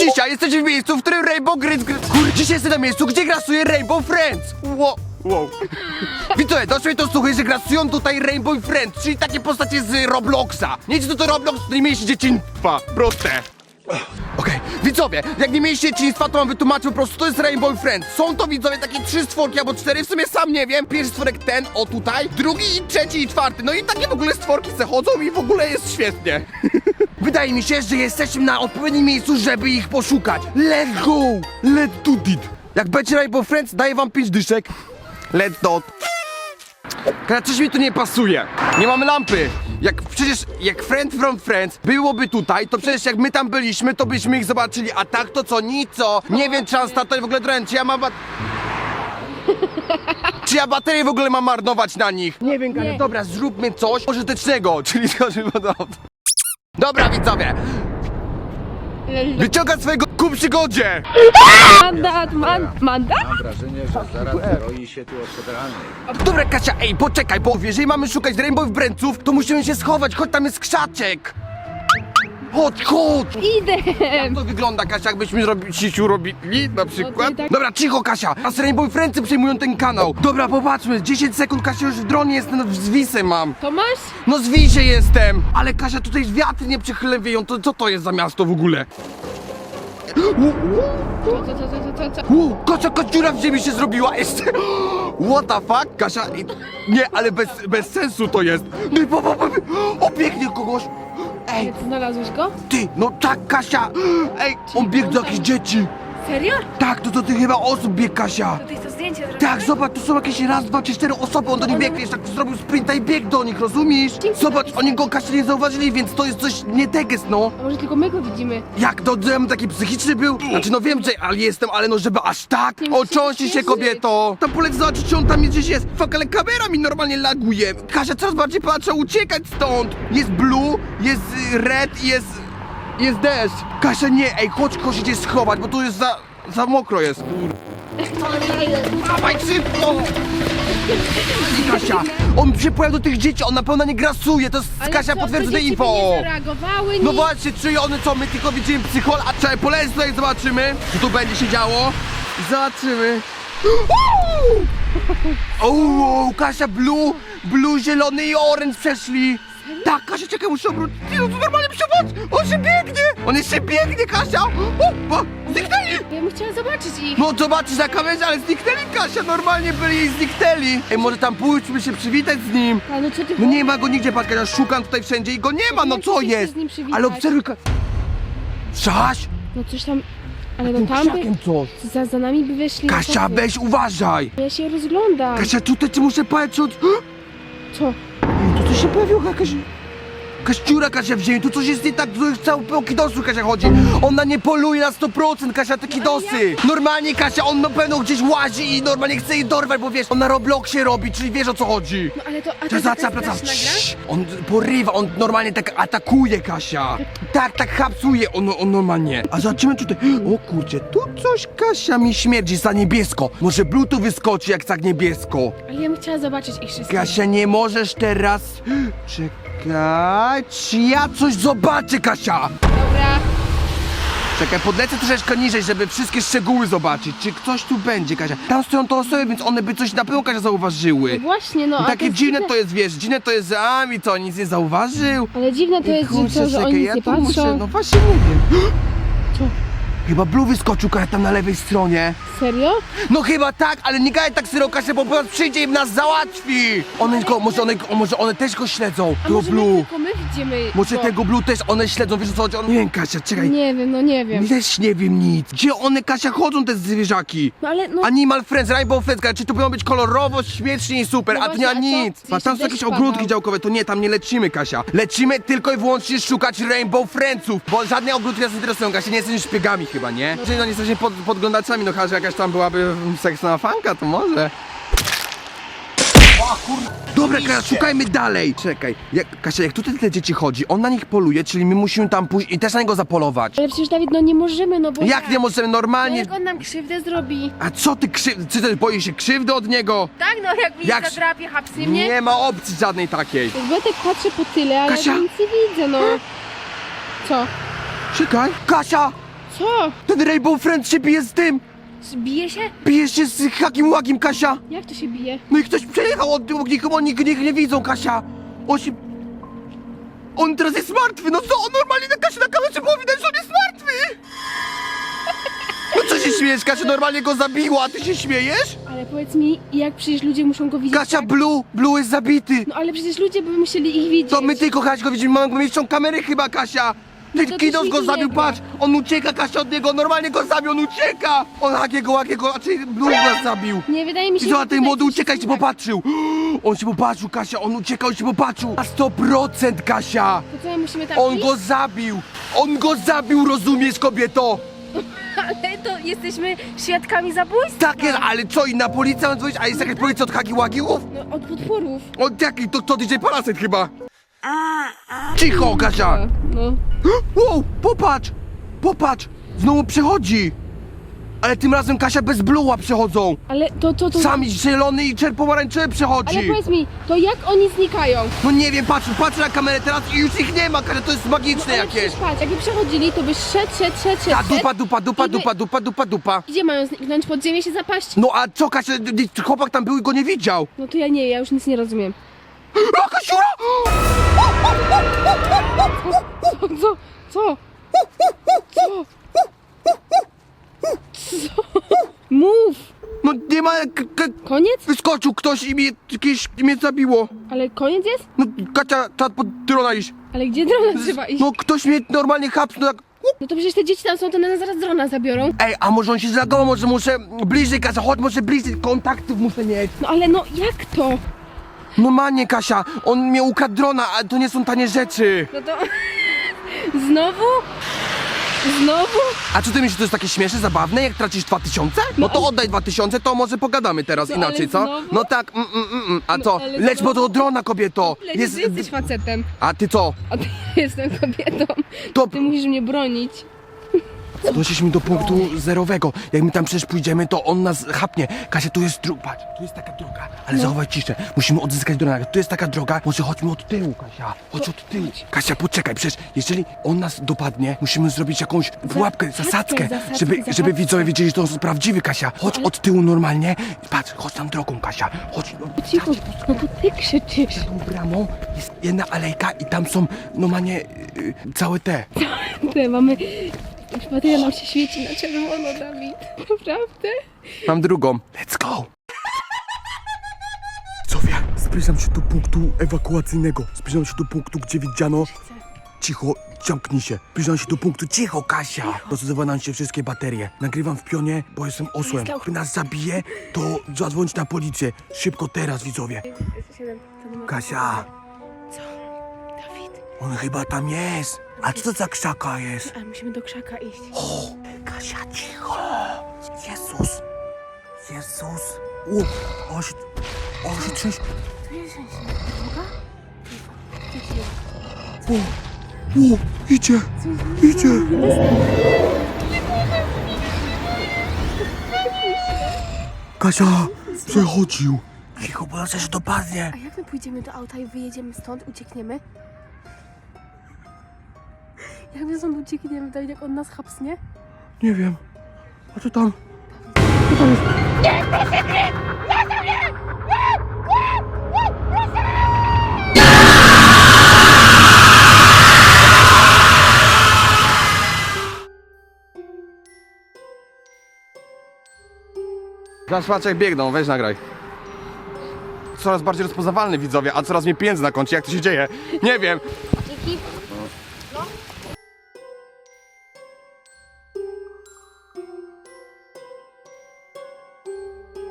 Dzisiaj jesteśmy w miejscu, w którym Rainbow Grid... Kurde, dzisiaj jestem na miejscu, gdzie grasuje Rainbow Friends. Wow. Wow. Widzowie, doszło mi to słuchaj, że grasują tutaj Rainbow Friends, czyli takie postacie z Robloxa. Nie wiecie, co to Roblox, nie mieliście dzieciństwa. Proste. Okej, widzowie, jak nie mieliście dzieciństwa, to wam wytłumaczę po prostu, to jest Rainbow Friends. Są to widzowie takie trzy stworki albo cztery, w sumie sam nie wiem. Pierwszy stworek ten, o tutaj, drugi i trzeci i czwarty. No i takie w ogóle stworki se chodzą i w ogóle jest świetnie. Wydaje mi się, że jesteśmy na odpowiednim miejscu, żeby ich poszukać. Let's go! Let's do it! Jak będzie Rainbow Friends, daję wam pięć dyszek. Let's do Teraz coś mi tu nie pasuje. Nie mamy lampy. Jak przecież, jak Friend from Friends byłoby tutaj, to przecież jak my tam byliśmy, to byśmy ich zobaczyli. A tak to co, nic co. Nie wiem, czy to w ogóle dręcz, czy ja mam. Czy ja baterię w ogóle mam marnować na nich? Nie wiem, ale dobra, zróbmy coś pożytecznego, czyli skończymy podobno. Dobra, widzowie, wyciągaj swojego ku przygodzie! Mandat, man, mandat? Mam wrażenie, że zaraz roi się tu od federalnej. Dobra, Kasia, ej, poczekaj, bo jeżeli mamy szukać Rainbow Bręców, to musimy się schować, chodź, tam jest krzaczek! Chodź, chodź! Idę! Jak to wygląda, Kasia, jakbyśmy robi, sisiu robili, na przykład? No tak- Dobra, cicho, Kasia! A z Rainbow Friendsy przejmują ten kanał. Dobra, popatrzmy, 10 sekund, Kasia, już w dronie jest, no, z wisem mam. To masz? No z wisie jestem! Ale Kasia, tutaj wiatry nie przychlewieją, to co to jest za miasto w ogóle? Co, co, co, co, co, co? U, Kasia, kaciura w ziemi się zrobiła jeszcze! What the fuck? Kasia, i- nie, ale bez, bez sensu to jest! No i po, po, po, o, biegnie kogoś! Ej, znalazłeś go? ty, no tak, Kasia! Ej, on biegł do jakichś dzieci! Serio? Tak, to do tych chyba osób biegł, Kasia! To zdjęcie zrobiłeś? Tak, zobacz, tu są jakieś raz, dwa, trzy, cztery osoby, on do nich biegł, jeszcze tak zrobił sprinta i biegł do nich, rozumiesz? Dzięki, Zobacz, oni go, Kasia, nie zauważyli, więc to jest coś nie teges, no! A może tylko my go widzimy? Jak to, żebym taki psychiczny był? Znaczy, no wiem, że ale jestem, ale no żeby aż tak? Nie musisz Ocząści się, wierzyć. kobieto! Tam polec zobaczyć, czy on tam gdzieś jest. Fuck, ale kamera mi normalnie laguje. Kasia coraz bardziej patrzę, uciekać stąd! Jest blue, jest y, red i jest... jest deszcz. Kasia, nie, ej, chodź, chodź się gdzieś schować, bo tu jest za... za mokro jest. Dawaj szybko! Kasia, on się pojawił do tych dzieci, on na pewno nie grasuje, to jest Ale Kasia co, potwierdzone info. nie zareagowały, No nic. właśnie, czy one co, my tylko widzimy psychol, a trzeba polec tutaj zobaczymy, co tu będzie się działo. Zobaczymy. Uuu, Kasia blue, blue, zielony i orange przeszli. Tak, Kasia, czekaj, muszę obrócić. Ty, no to normalnie muszę obrócić. On się biegnie, on jeszcze biegnie, Kasia. O, o, zniknęli. Ja bym chciała zobaczyć ich. No zobaczysz na kamerze, ale zniknęli, Kasia, normalnie byli i zniknęli. Ej, może tam pójdźmy się przywitać z nim. A no co ty No nie ma go nigdzie, patrz, ja szukam tutaj wszędzie i go nie ma, no Jak co się jest? z nim przywitać? Ale obserwuj, Ka- Szaś? No coś tam... Ale no Tym tam by... krzakiem co? Za, za nami by wyszli... Kasia, chłopy. weź, uważaj! Ja się rozglądam. Kasia, tutaj ci muszę patrzeć od... Co? Ej, tu coś się pojawiło, jakaś... Dziura, Kasia, w ziemi, tu coś jest nie tak, tu jest cały kidosu, Kasia chodzi. Ona nie poluje na 100%, Kasia, te kidosy. Normalnie, Kasia, on na pewno gdzieś łazi i normalnie chce jej dorwać, bo wiesz, on na Robloxie robi, czyli wiesz o co chodzi. No ale to... A to To jest za jakaś co praca? On porywa, on normalnie tak atakuje, Kasia. Tak, tak hapsuje, on, on normalnie. A zobaczymy tutaj. O kurczę, tu coś, Kasia, mi śmierdzi za niebiesko. Może Bluetooth wyskoczy jak tak niebiesko. Ale ja bym chciała zobaczyć ich wszystkich. Kasia, nie możesz teraz... Czekaj, czy ja coś zobaczę, Kasia? Dobra. Czekaj, podlecę troszeczkę niżej, żeby wszystkie szczegóły zobaczyć. Czy ktoś tu będzie, Kasia? Tam stoją te osoby, więc one by coś na pewno, Kasia, No zauważyły. właśnie, no a to Takie jest dziwne to jest, wiesz, dziwne to jest, a mi co, nic nie zauważył? Ale dziwne to Ej, jest, że, kurczę, to, że czekaj, oni ja nie tu patrzą. muszę, no właśnie nie wiem. Co? Chyba Blue wyskoczył tam na lewej stronie. Serio? No chyba tak, ale nie gaj tak syroka się, bo po prostu przyjdzie i nas załatwi. One go, może one, o, może one też go śledzą, A tego może my Blue. tylko my widzimy Może go? tego Blue też one śledzą, wiesz o co chodzi? On... Nie wiem, Kasia, czekaj. Nie wiem, no nie wiem. Też nie wiem nic. Gdzie one, Kasia, chodzą te zwierzaki? No ale no... Animal Friends, Rainbow Friends, Kasia, czy tu powinno być kolorowo, śmiesznie i super, No a tu nie ma właśnie, a co? nic. Patrz, tam są jakieś ogródki działkowe, to nie, tam nie lecimy, Kasia. Lecimy tylko i wyłącznie szukać Rainbow Friendsów, bo żadne ogródki nas nie interesują, Kasia, nie jesteśmy szpiegami chyba, nie? Jeżeli no nie jesteśmy pod, podglądaczami, no chyba, że jakaś tam byłaby seksna fanka, to może. Dobra, Kasia, szukajmy dalej. Czekaj, jak, Kasia, jak tutaj te dzieci chodzi, on na nich poluje, czyli my musimy tam pójść i też na niego zapolować. Ale przecież Dawid, no nie możemy, no bo... Jak nie możemy No normalnie... jak on nam krzywdę zrobi? A co ty krzywdy? Czy ty boisz się krzywdy od niego? Tak, no jak mi Jak- zadrapie, hapsy mnie. Nie ma opcji żadnej takiej. Jakby ja tak patrzę po tyle, ale Kasia? ja nic nie widzę, no. Co? Czekaj. Kasia! Co? Ten Rainbow Friends się bije z tym! Bije się? Bije się z Hakim Łagim, Kasia! Jak to się bije? No i ktoś przejechał od tyłu, nikomu oni nikt nie widzą, Kasia! On się... On teraz jest martwy, no co? On normalnie na Kasia na kamerze było widać, że on jest martwy! No co się śmiejesz, Kasia normalnie go zabiła, a ty się śmiejesz? Ale powiedz mi, jak przecież ludzie muszą go widzieć? Kasia, tak? Blue, Blue jest zabity! No ale przecież ludzie by musieli ich widzieć. To my tylko Kasia go widzimy, mamy mieć kamery chyba, Kasia! To Kidos go zabił, patrz! On ucieka, Kasia, od niego, normalnie go zabił, on ucieka! On Hakiego, Hakiego, a czy Blue nas zabił! Nie, wydaje mi się, I co, a ten tutaj młody coś ucieka i się tak. popatrzył! On się popatrzył, Kasia, on uciekał, on się popatrzył! Na 100% Kasia! To co, my musimy tam On iść? go zabił! On go zabił, rozumiesz, kobieto? Ale to jesteśmy świadkami zabójstwa. Tak jest, ale co, policja ma dzwonić? A jest jakaś policja od Hagi Łagiłów? No, od potworów. Od jaki? To, to DJ Paraset chyba! Cicho, Kasia! No. Wow, popatrz! Popatrz! Znowu przechodzi! Ale tym razem Kasia bez bluła przechodzą! Ale to, to, to... Sami zielony i czerw pomarańczowy przechodzi! Ale powiedz mi, to jak oni znikają? No nie wiem, patrz, patrz na kamerę teraz i już ich nie ma, Kasia, to jest magiczne Ale jakieś! przecież patrz, jakby przechodzili, to byś szedł, szedł, szedł, szedł, A dupa, dupa, dupa, I wy- dupa, dupa, dupa, dupa! Gdzie mają zniknąć? Pod ziemię się zapaść? No a co, Kasia, chłopak tam był i go nie widział! No to ja nie, ja już nic nie rozumiem. A Kasiura! Co? Co? Co? Mów! No nie ma, k- k- Koniec? wyskoczył ktoś i mnie, jakieś, mnie zabiło! Ale koniec jest? No Kasia, trzeba pod drona iść! Ale gdzie drona trzeba iść? No ktoś mnie normalnie hapsnął jak... No to przecież te dzieci tam są, to nas zaraz drona zabiorą. Ej, a może on się zlagował, może muszę bliżej, Kasia, chodź, może bliżej, kontaktów muszę mieć. No ale no jak to? Normalnie, Kasia, on mnie ukradł drona, a to nie są tanie rzeczy. No to... Znowu? Znowu? A czy ty myślisz, że to jest takie śmieszne, zabawne, jak tracisz 2000? No to oddaj 2000, to może pogadamy teraz No, inaczej, ale co? znowu? No tak, mm, mm, mm, mm. a No, co? ale Leć po znowu? tego drona, kobieto. Lecisz, ty jesteś facetem, A ty co? a ty jestem kobietą. To Ty musisz mnie bronić. Doszliśmy do punktu zerowego. Jak my tam przecież pójdziemy, to on nas chapnie. Kasia, tu jest droga, patrz, tu jest taka droga, ale No. zachowaj ciszę. Musimy odzyskać drona. Tu jest taka droga, może chodźmy od tyłu, Kasia. Chodź od tyłu. Kasia, poczekaj, przecież jeżeli on nas dopadnie, musimy zrobić jakąś pułapkę, zasadzkę, zasadzkę, żeby, zasadzkę. żeby widzowie wiedzieli, że to jest prawdziwy, Kasia. Chodź od tyłu normalnie. Patrz, chodź tam drogą, Kasia. Chodź. No, Cicho, no to ty krzyczysz. tą bramą jest jedna alejka i tam są normalnie yy, całe te. Ty, mamy... Już bateria nam się świeci na czerwono, Dawid. Naprawdę? Mam drugą. Let's go! Sofia, zbliżam się do punktu ewakuacyjnego. Zbliżam się do punktu, gdzie widziano... Cicho, zamknij się. Zbliżam się do punktu... Cicho, Kasia! Rozrywa nam się wszystkie baterie. Nagrywam w pionie, bo jestem osłem. Gdy nas zabije, to zadzwońcie na policję. Szybko teraz, widzowie. Kasia, on chyba tam jest. A co to za krzaka jest? ale musimy do krzaka iść. O, Kasia, cicho! Jezus! Jezus! O, o się, o się trzęsie. O, o, idzie, idzie! Kasia, przechodził. Cicho, bo się dopadnie. A jak my pójdziemy do auta i wyjedziemy stąd, uciekniemy? Jak my stąd uciekniemy, Dawid, jak on nas chapsnie? Nie wiem. A co tam? Zaraz patrz jak biegną, weź nagraj. Coraz bardziej rozpoznawalny widzowie, a coraz mniej pieniędzy na koncie, jak to się dzieje? Nie wiem. Dzięki.